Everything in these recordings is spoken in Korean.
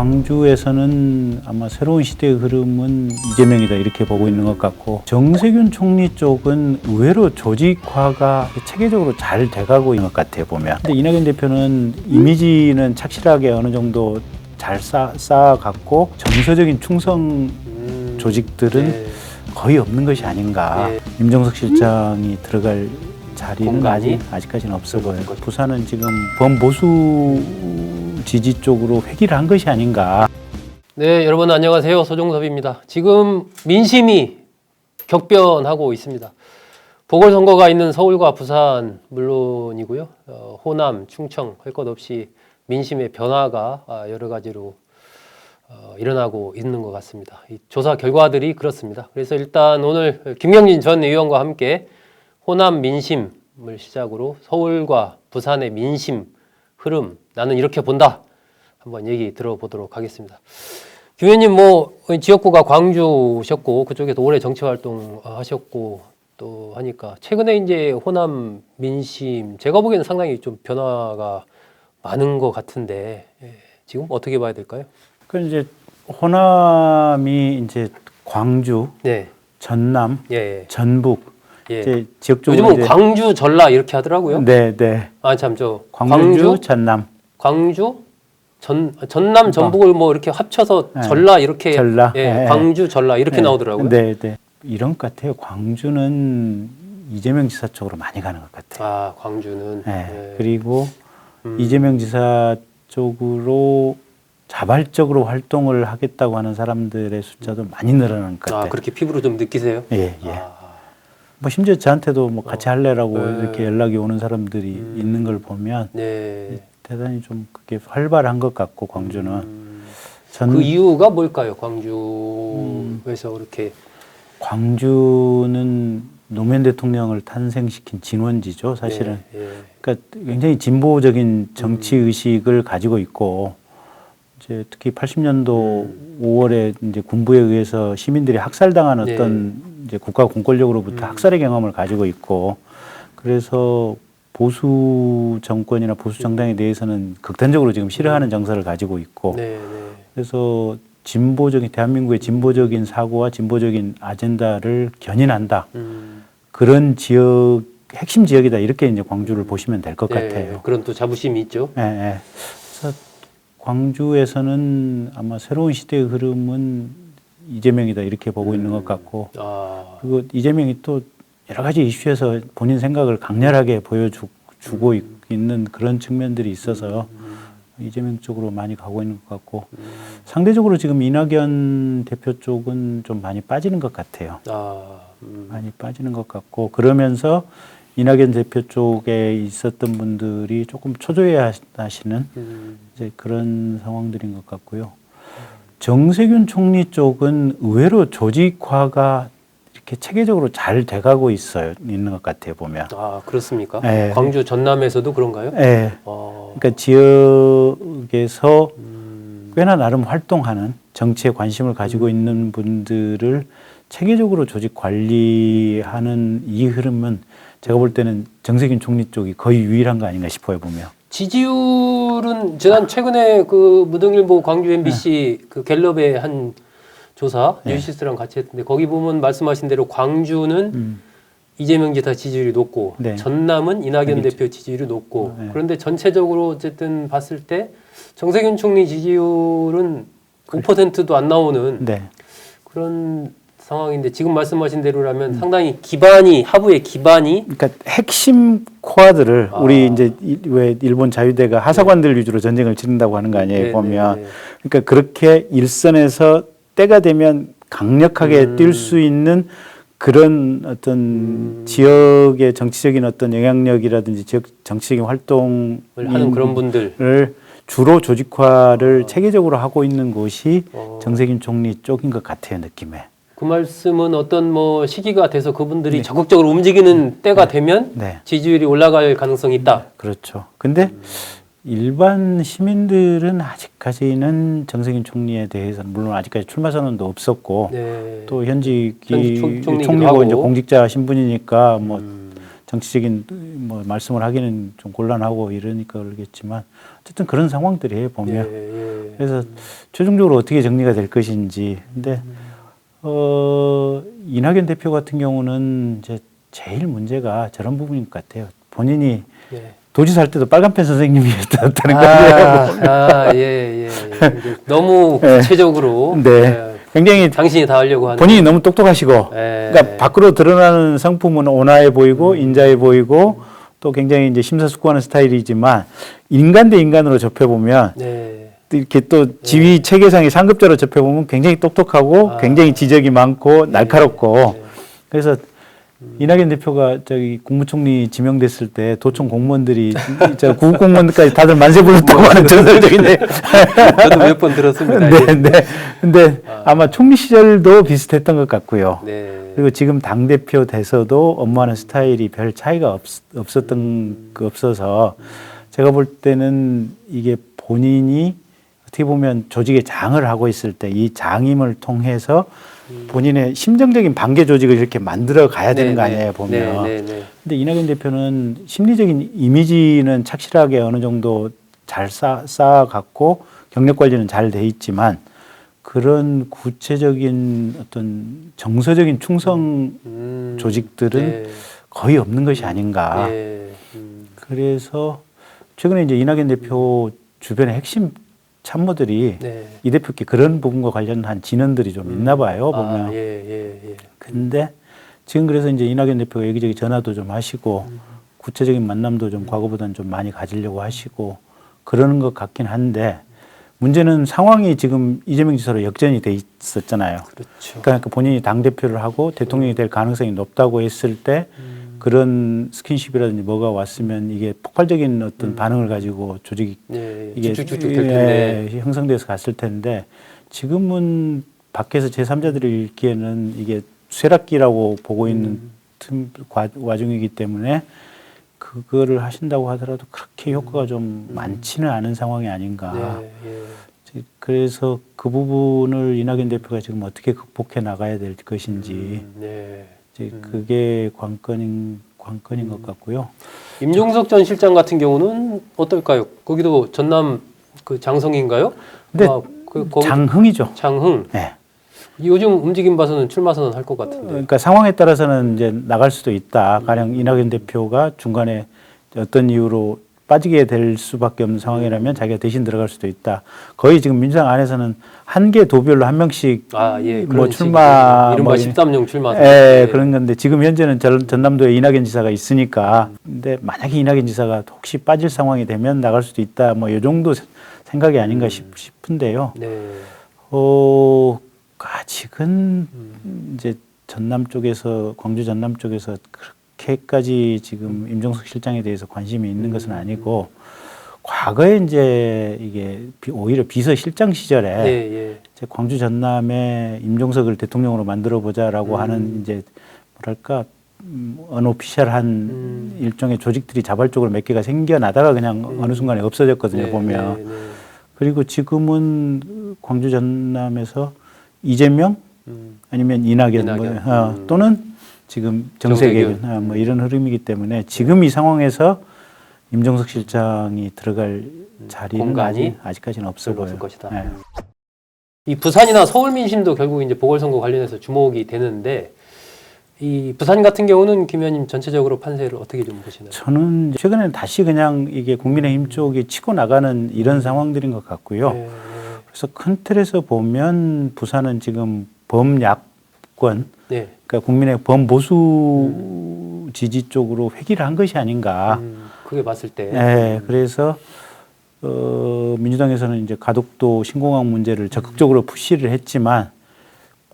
광주에서는 아마 새로운 시대의 흐름은 이재명이다 이렇게 보고 있는 것 같고 정세균 총리 쪽은 의외로 조직화가 체계적으로 잘 돼가고 있는 것 같아요 보면. 근데 이낙연 대표는 이미지는 착실하게 어느 정도 잘 쌓, 쌓아갔고 정서적인 충성 음, 조직들은 네. 거의 없는 것이 아닌가. 네. 임정석 실장이 들어갈 자리는 공간이? 아직 아직까지는 없어 보여요. 부산은 지금 범보수 지지 쪽으로 회귀를 한 것이 아닌가. 네, 여러분 안녕하세요. 서종섭입니다. 지금 민심이 격변하고 있습니다. 보궐선거가 있는 서울과 부산 물론이고요. 어, 호남, 충청 할 것 없이 민심의 변화가 아, 여러 가지로 어, 일어나고 있는 것 같습니다. 이 조사 결과들이 그렇습니다. 그래서 일단 오늘 김경진 전 의원과 함께 호남 민심을 시작으로 서울과 부산의 민심 흐름 나는 이렇게 본다. 한번 얘기 들어보도록 하겠습니다. 김 의원님 뭐 지역구가 광주셨고 그쪽에서 오래 정치 활동 하셨고 또 하니까 최근에 이제 호남 민심 제가 보기에는 상당히 좀 변화가 많은 것 같은데 예, 지금 어떻게 봐야 될까요? 그 이제 호남이 이제 광주, 네, 전남, 예, 전북 예. 이제 지역적으로 요즘은 이제 광주 전라 이렇게 하더라고요. 네, 네. 아 참 저 광주, 광주, 전남, 광주, 전 전남 전북을 뭐 이렇게 합쳐서 네. 전라 이렇게 전라. 예, 예, 예. 광주 전라 이렇게 네, 나오더라고요. 네, 네. 이런 것 같아요. 광주는 이재명 지사 쪽으로 많이 가는 것 같아요. 아 광주는 네. 예. 그리고 음. 이재명 지사 쪽으로 자발적으로 활동을 하겠다고 하는 사람들의 숫자도 많이 늘어난 것 같아요. 아 그렇게 피부로 좀 느끼세요? 예, 예. 아, 뭐 심지어 저한테도 뭐 같이 할래라고 네. 이렇게 연락이 오는 사람들이 음. 있는 걸 보면 네. 대단히 좀 그게 활발한 것 같고 광주는 음, 전 그 이유가 뭘까요? 광주에서 그렇게 광주는 노무현 대통령을 탄생시킨 진원지죠 사실은 예, 예. 그러니까 굉장히 진보적인 정치 의식을 가지고 있고 이제 특히 80년도 5월에 이제 군부에 의해서 시민들이 학살당한 네. 어떤 이제 국가 공권력으로부터 음. 학살의 경험을 가지고 있고 그래서 보수 정권이나 보수 정당에 대해서는 극단적으로 지금 싫어하는 정서를 가지고 있고 네, 네. 그래서 진보적인 대한민국의 진보적인 사고와 진보적인 아젠다를 견인한다 음, 그런 지역 핵심 지역이다 이렇게 이제 광주를 보시면 될것 네, 같아요. 그런 또 자부심이 있죠. 예, 예. 그래서 광주에서는 아마 새로운 시대의 흐름은 이재명이다 이렇게 보고 있는 것 같고 아, 그리고 이재명이 또 여러 가지 이슈에서 본인 생각을 강렬하게 보여주고 있- 있는 그런 측면들이 있어서 이재명 쪽으로 많이 가고 있는 것 같고 상대적으로 지금 이낙연 대표 쪽은 좀 많이 빠지는 것 같아요. 아, 음, 많이 빠지는 것 같고 그러면서 이낙연 대표 쪽에 있었던 분들이 조금 초조해 하시는 음, 이제 그런 상황들인 것 같고요. 정세균 총리 쪽은 의외로 조직화가 이렇게 체계적으로 잘 돼가고 있어요. 있는 것 같아요 보면. 아 그렇습니까? 네. 광주 전남에서도 그런가요? 예. 아, 그러니까 지역에서 음, 꽤나 나름 활동하는 정치에 관심을 가지고 음. 있는 분들을 체계적으로 조직 관리하는 이 흐름은 제가 볼 때는 정세균 총리 쪽이 거의 유일한 거 아닌가 싶어요 보면. 지지율은 지난 최근에 그 무등일보 광주 MBC 그 갤럽의 한 조사 네. 뉴시스랑 같이 했는데 거기 보면 말씀하신 대로 광주는 음. 이재명 지사 지지율이 높고 네. 전남은 이낙연 이낙연 대표 지지율이 높고 네. 그런데 전체적으로 어쨌든 봤을 때 정세균 총리 지지율은 5%도 안 나오는 네. 그런 상황인데 지금 말씀하신 대로라면 음. 상당히 기반이 하부의 기반이 그러니까 핵심 코아들을 아. 우리 이제 이- 왜 일본 자유대가 하사관들 위주로 전쟁을 치른다고 하는 거 아니에요 네, 보면 네, 네. 그러니까 그렇게 일선에서 때가 되면 강력하게 음. 뛸수 있는 그런 어떤 음. 지역의 정치적인 어떤 영향력이라든지 지역 정치적인 활동을 하는 그런 분들 주로 조직화를 체계적으로 하고 있는 곳이 어. 정세균 총리 쪽인 것 같아요 느낌에. 그 말씀은 어떤 뭐 시기가 돼서 그분들이 네. 적극적으로 움직이는 때가 되면 네. 지지율이 올라갈 가능성이 있다. 그렇죠. 근데 일반 시민들은 아직까지는 정세균 총리에 대해서는 물론 아직까지 출마 선언도 없었고 네. 또 현직이 현직 총- 총리고 이제 하고. 공직자 신분이니까 뭐 음, 정치적인 뭐 말씀을 하기는 좀 곤란하고 이러니까 그러겠지만 어쨌든 그런 상황들이에요 보면 예, 예. 그래서 최종적으로 어떻게 정리가 될 것인지 근데 어 이낙연 대표 같은 경우는 이제 제일 문제가 저런 부분인 것 같아요 본인이 예. 도지사 할 때도 빨간펜 선생님이었다는 거예요. 아, 아, 예, 예, 예. 너무 네. 구체적으로 네. 예, 굉장히 당신이 다 하려고 하는 본인이 너무 똑똑하시고 예. 그러니까 밖으로 드러나는 성품은 온화해 보이고 인자해 보이고 또 굉장히 이제 심사숙고하는 스타일이지만 인간 대 인간으로 접해 보면 네. 이렇게 또 지위 체계상의 상급자로 접해 보면 굉장히 똑똑하고 아. 굉장히 지적이 많고 날카롭고 네. 그래서 이낙연 대표가 저기 국무총리 지명됐을 때 도청 공무원들이 저 구급 공무원들까지 다들 만세 불렀다고 하는 전설적인 얘기. 저도 몇 번 들었습니다. 네, 예. 네. 근데 아 마 총리 시절도 비슷했던 것 같고요. 네. 그리고 지금 당 대표 돼서도 업무하는 스타일이 별 차이가 없, 없었던 그 없어서 제가 볼 때는 이게 본인이 어떻게 보면 조직의 장을 하고 있을 때 이 장임을 통해서 본인의 심정적인 반개 조직을 이렇게 만들어 가야 되는 네, 거 네. 아니에요 보면. 네, 네, 네. 근데 이낙연 대표는 심리적인 이미지는 착실하게 어느 정도 잘 쌓, 쌓아갔고 경력 관리는 잘 돼 있지만 그런 구체적인 어떤 정서적인 충성 음, 조직들은 네. 거의 없는 것이 아닌가. 네. 음, 그래서 최근에 이제 이낙연 대표 주변의 핵심 참모들이 네. 이 대표께 그런 부분과 관련한 진언들이 좀 있나 봐요 보면. 아, 예, 예, 예. 근데 지금 그래서 이제 이낙연 대표가 여기저기 전화도 좀 하시고 구체적인 만남도 좀 과거보다는 좀 많이 가지려고 하시고 그러는 것 같긴 한데 문제는 상황이 지금 이재명 지사로 역전이 돼 있었잖아요. 그렇죠. 그러니까 본인이 당 대표를 하고 대통령이 될 가능성이 높다고 했을 때 그런 스킨십이라든지 뭐가 왔으면 이게 폭발적인 어떤 반응을 가지고 조직이 네. 이게 쭉쭉쭉 될 텐데. 예, 형성돼서 갔을 텐데 지금은 밖에서 제3자들이 읽기에는 이게 쇠락기라고 보고 있는 음. 틈, 과, 와중이기 때문에 그거를 하신다고 하더라도 그렇게 효과가 좀 많지는 않은 상황이 아닌가. 음. 네, 예. 지- 그래서 그 부분을 이낙연 대표가 지금 어떻게 극복해 나가야 될 것인지 음, 네. 이제 그게 관건인 관건인 음. 것 같고요. 임종석 전 실장 같은 경우는 어떨까요? 거기도 전남 그 장성인가요? 근데 아, 그 거기 장흥이죠. 장흥 네. 요즘 움직임 봐서는 출마 선언 할 것 같은데. 그러니까 상황에 따라서는 이제 나갈 수도 있다. 가령 이낙연 대표가 중간에 어떤 이유로 빠지게 될 수밖에 없는 상황이라면 자기가 대신 들어갈 수도 있다. 거의 지금 민주당 안에서는 한 개 도별로 한 명씩 아, 예. 뭐 그런 출마. 이른바 뭐 13용 출마. 예, 네. 그런 건데 지금 현재는 전, 전남도에 이낙연 지사가 있으니까 근데 만약에 이낙연 지사가 혹시 빠질 상황이 되면 나갈 수도 있다. 뭐이 정도 세- 생각이 아닌가 싶, 싶은데요. 네. 어, 아직은 음. 이제 전남 쪽에서 광주 전남 쪽에서 그렇게 까지 지금 임종석 실장에 대해서 관심이 있는 것은 아니고 과거에 이제 이게 비- 오히려 비서실장 시절에 네, 예. 이제 광주 전남에 임종석을 대통령으로 만들어 보자라고 음. 하는 이제 뭐랄까 음, 언오피셜한 음. 일종의 조직들이 자발적으로 몇 개가 생겨나다가 그냥 어느 순간에 없어졌거든요 네, 보면 네, 네. 그리고 지금은 광주 전남에서 이재명 음. 아니면 이낙연, 이낙연. 뭐, 어, 음. 또는 지금 정세균. 어, 뭐 이런 흐름이기 때문에 지금 이 상황에서 임종석 실장이 들어갈 자리는 공간이 아직, 없어 별로 보여요. 없을 것이다. 네. 이 부산이나 서울 민심도 결국 이제 보궐선거 관련해서 주목이 되는데 이 부산 같은 경우는 김 의원님 전체적으로 판세를 어떻게 좀 보시나요? 저는 최근에 다시 그냥 이게 국민의힘 쪽이 치고 나가는 이런 상황들인 것 같고요. 네, 그래서 큰 틀에서 보면 부산은 지금 범야권, 네. 그러니까 국민의 범보수 지지 쪽으로 회귀를 한 것이 아닌가. 음, 그게 봤을 때. 네, 그래서 어, 민주당에서는 이제 가덕도 신공항 문제를 적극적으로 푸시를 했지만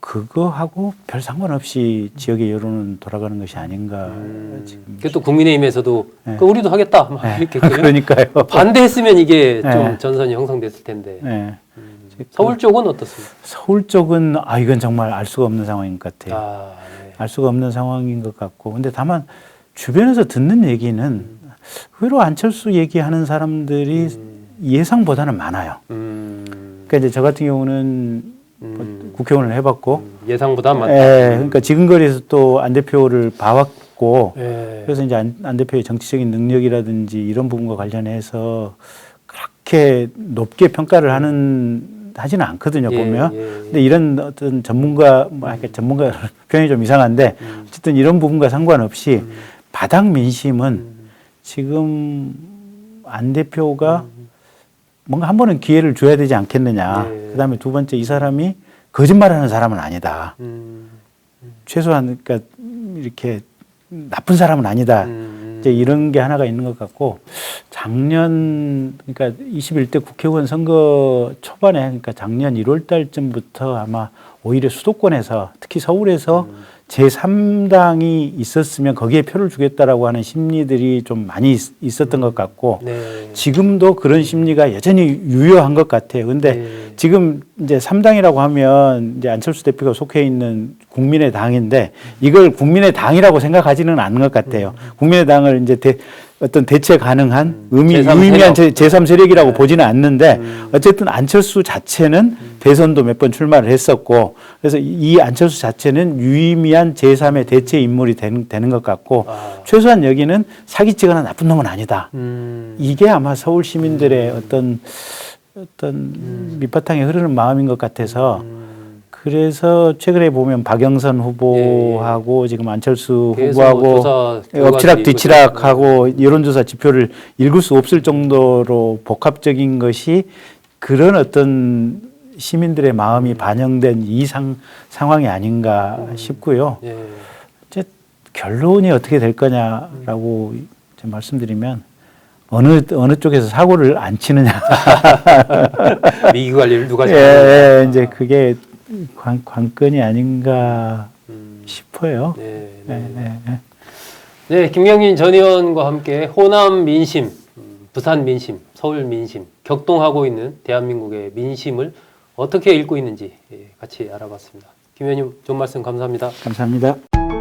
그거하고 별 상관없이 지역의 여론은 돌아가는 것이 아닌가 음, 지금. 그게 또 국민의힘에서도 네. 그 우리도 하겠다 막 네, 이렇게 그냥 그러니까요. 반대했으면 이게 좀 네. 전선이 형성됐을 텐데 네. 음, 그- 서울 쪽은 어떻습니까? 서울 쪽은 아 이건 정말 알 수가 없는 상황인 것 같아요. 아, 네. 알 수가 없는 상황인 것 같고 근데 다만 주변에서 듣는 얘기는 의외로 안철수 얘기하는 사람들이 음, 예상보다는 많아요. 음, 그러니까 이제 저 같은 경우는 뭐 음, 국회의원을 해봤고 음, 예상보다 많다. 예, 그러니까 지금 거리에서 또 안 대표를 봐왔, 같고 예. 그래서 이제 안, 안 대표의 정치적인 능력이라든지 이런 부분과 관련해서 그렇게 높게 평가를 하는 하지는 않거든요 예, 보면. 예, 예. 근데 이런 어떤 전문가 뭐 아까 전문가 표현이 좀 이상한데 음. 어쨌든 이런 부분과 상관없이 음. 바닥 민심은 음. 지금 안 대표가 뭔가 한 번은 기회를 줘야 되지 않겠느냐. 네. 그다음에 두 번째 이 사람이 거짓말하는 사람은 아니다. 음. 최소한 그러니까 이렇게 나쁜 사람은 아니다. 음. 이제 이런 게 하나가 있는 것 같고 작년 그러니까 21대 국회의원 선거 초반에 그러니까 작년 1월 달쯤부터 아마 오히려 수도권에서 특히 서울에서 음. 제3당이 있었으면 거기에 표를 주겠다라고 하는 심리들이 좀 많이 있- 있었던 것 같고 네. 지금도 그런 심리가 여전히 유효한 것 같아요. 근데 네. 지금 이제 삼당이라고 하면 이제 안철수 대표가 속해 있는 국민의 당인데 이걸 국민의 당이라고 생각하지는 않는 것 같아요. 국민의 당을 이제 대, 어떤 대체 가능한 의미, 음. 제3 유의미한 세력. 제, 제3 세력이라고 네. 보지는 않는데 음. 어쨌든 안철수 자체는 대선도 몇 번 출마를 했었고 그래서 이 안철수 자체는 유의미한 제3의 대체 인물이 되는, 되는 것 같고 아. 최소한 여기는 사기치거나 나쁜 놈은 아니다. 음. 이게 아마 서울 시민들의 어떤 어떤 밑바탕에 흐르는 마음인 것 같아서 음. 그래서 최근에 보면 박영선 후보하고 지금 안철수 예, 계속 후보하고 조사 엎치락 뒤치락하고 여론조사 지표를 읽을 수 없을 정도로 복합적인 것이 그런 어떤 시민들의 마음이 반영된 이상 상황이 아닌가 싶고요. 예. 이제 결론이 어떻게 될 거냐라고 이제 말씀드리면 어느 어느 쪽에서 사고를 안 치느냐. 위기 관리를 누가 예, 잘하는가. 예, 이제 그게 관, 관건이 아닌가 음. 싶어요. 네, 예, 네. 예, 예. 네, 김경민 전 의원과 함께 호남 민심, 음, 부산 민심, 서울 민심, 격동하고 있는 대한민국의 민심을 어떻게 읽고 있는지 예, 같이 알아봤습니다. 김 의원님, 좋은 말씀 감사합니다. 감사합니다.